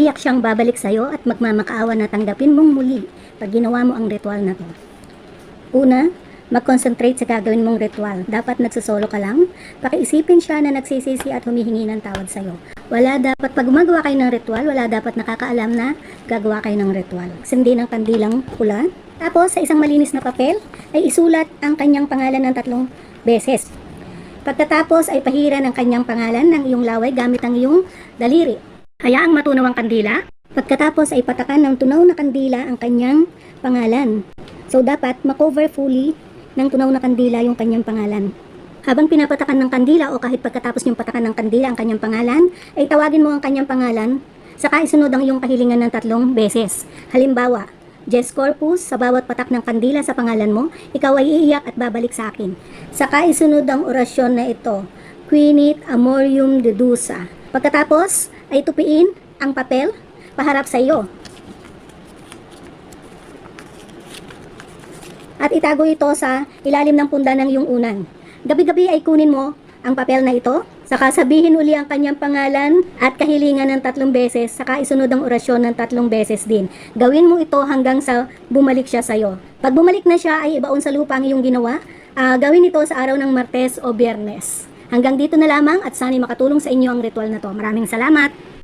Iiyak siyang babalik sa'yo at magmamakaawa na tanggapin mong muli pag ginawa mo ang ritual na to. Una, mag-concentrate sa gagawin mong ritual. Dapat nagsosolo ka lang. Pakiisipin siya na nagsisisi at humihingi ng tawad sa'yo. Wala dapat, pag gumagawa kayo ng ritual, wala dapat nakakaalam na gagawa kayo ng ritual. Sindi ng kandilang pula. Tapos, sa isang malinis na papel, ay isulat ang kanyang pangalan ng tatlong beses. Pagkatapos ay pahira ng kanyang pangalan ng iyong laway gamit ang iyong daliri. Hayaang matunaw ang kandila. Pagkatapos ay patakan ng tunaw na kandila ang kanyang pangalan. So dapat makover fully ng tunaw na kandila yung kanyang pangalan. Habang pinapatakan ng kandila o kahit pagkatapos niyong patakan ng kandila ang kanyang pangalan, ay tawagin mo ang kanyang pangalan, saka isunod ang iyong kahilingan ng tatlong beses. Halimbawa, Jes Corpus, sa bawat patak ng kandila sa pangalan mo, ikaw ay iiyak at babalik sa akin. Saka isunod ang orasyon na ito, Quinit Amorium Dedusa. Pagkatapos, ay tupiin ang papel paharap sa iyo. At itago ito sa ilalim ng punda ng iyong unan. Gabi-gabi ay kunin mo ang papel na ito, saka sabihin uli ang kanyang pangalan at kahilingan ng tatlong beses, saka isunod ang orasyon ng tatlong beses din. Gawin mo ito hanggang sa bumalik siya sa'yo. Pag bumalik na siya ay ibaon sa lupa ang iyong ginawa, Ah, gawin ito sa araw ng Martes o Biyernes. Hanggang dito na lamang at sana'y makatulong sa inyo ang ritual na to. Maraming salamat!